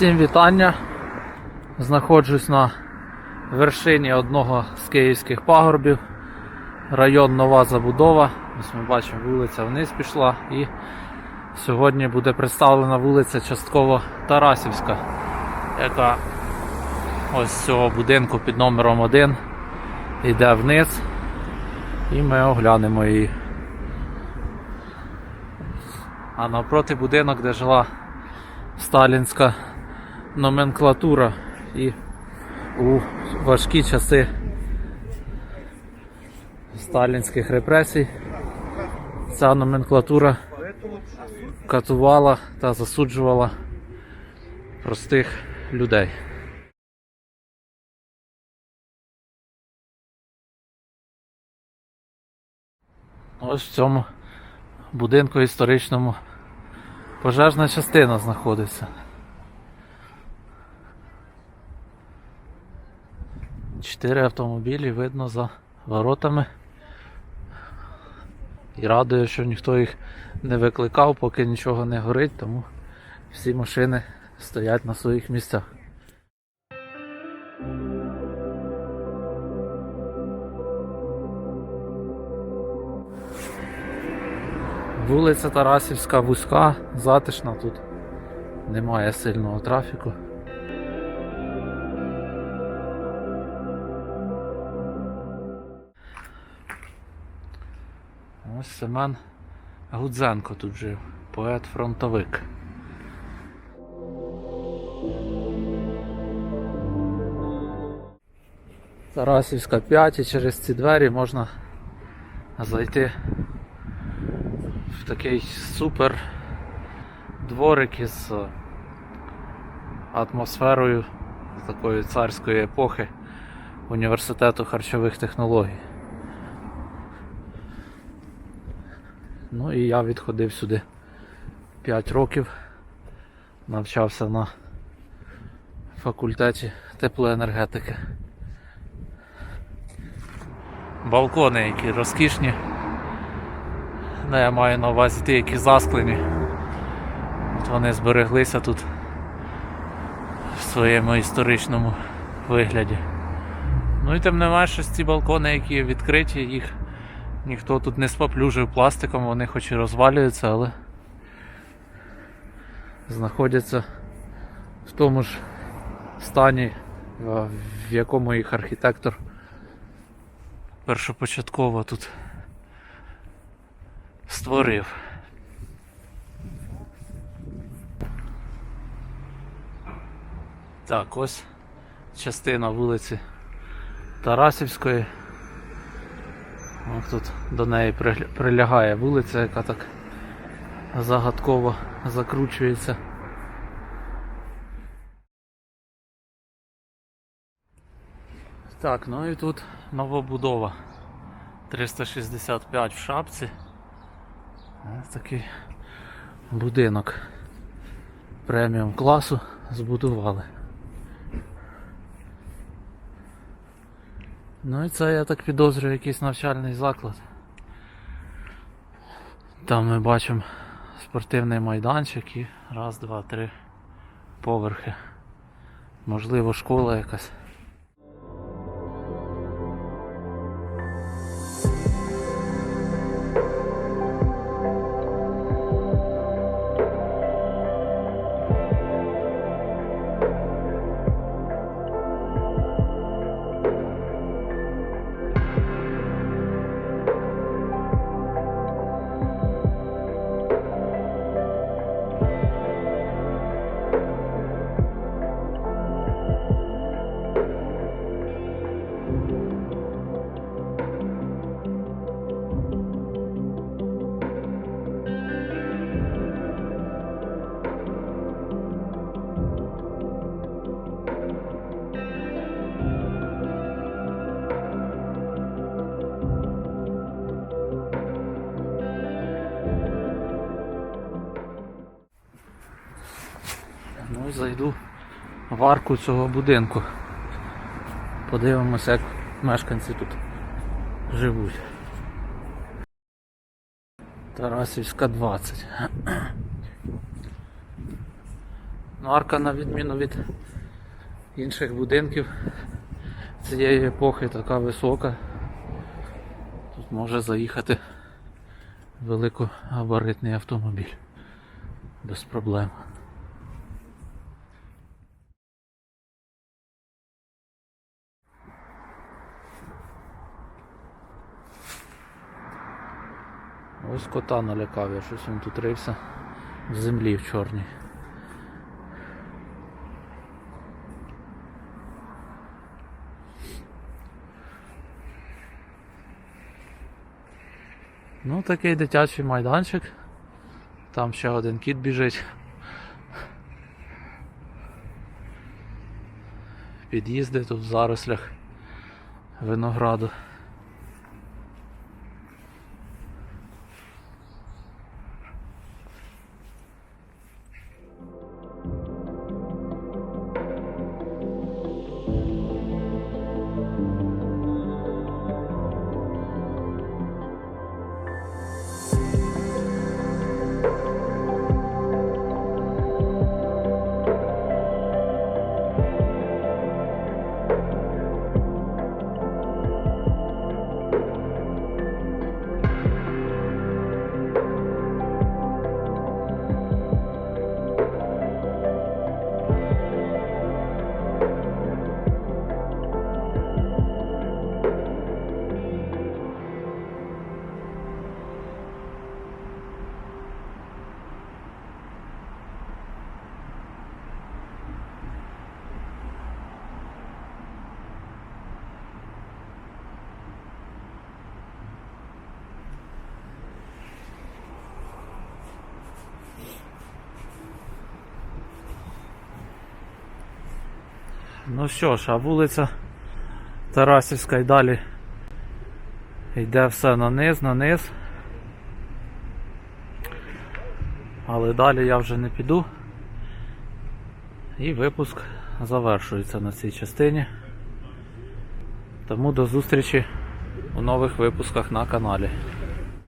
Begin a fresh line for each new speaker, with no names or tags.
Всім вітання. Знаходжусь на вершині одного з київських пагорбів. Район Нова Забудова. Ось ми бачимо, вулиця вниз пішла і сьогодні буде представлена вулиця частково Тарасівська, яка ось з цього будинку під номером 1 йде вниз. І ми оглянемо її. А навпроти будинок, де жила сталінська номенклатура і у важкі часи сталінських репресій ця номенклатура катувала та засуджувала простих людей. Ось в цьому будинку історичному пожежна частина знаходиться. Чотири автомобілі видно за воротами. І радує, що ніхто їх не викликав, поки нічого не горить, тому всі машини стоять на своїх місцях. Вулиця Тарасівська вузька, затишна тут. Немає сильного трафіку. Семен Гудзенко тут жив, поет-фронтовик. Тарасівська 5 і через ці двері можна зайти в такий супер дворик із е, атмосферою такої царської епохи університету харчових технологій. Ну і я відходив сюди 5 років, навчався на факультеті теплоенергетики. Балкони, які розкішні. Ну, я маю на увазі ті, які засклені. От вони збереглися тут в своєму історичному вигляді. Ну і тим не менше, ці балкони, які відкриті, їх ніхто тут не споплюжив пластиком, вони хоч і розвалюються, але знаходяться в тому ж стані, в якому їх архітектор першопочатково тут створив. Так, ось частина вулиці Тарасівської. Ось тут до неї прилягає вулиця, яка так загадково закручується. Так, ну і тут новобудова. 365 в шапці. Ось такий будинок преміум класу збудували. Ну і це я так підозрюю якийсь навчальний заклад. Там ми бачимо спортивний майданчик і раз, два, три поверхи. Можливо, школа якась. Зайду в арку цього будинку. Подивимося, як мешканці тут живуть. Тарасівська 20. Ну, арка, на відміну від інших будинків цієї епохи, така висока. Тут може заїхати великогабаритний автомобіль без проблем. Ось кота налякав, я щось він тут рився в землі в чорній. Ну, такий дитячий майданчик. Там ще один кіт біжить. Під'їзди тут в зарослях винограду. Ну що ж, а вулиця Тарасівська і далі йде все на низ, на низ. Але далі я вже не піду. І випуск завершується на цій частині. Тому до зустрічі у нових випусках на каналі.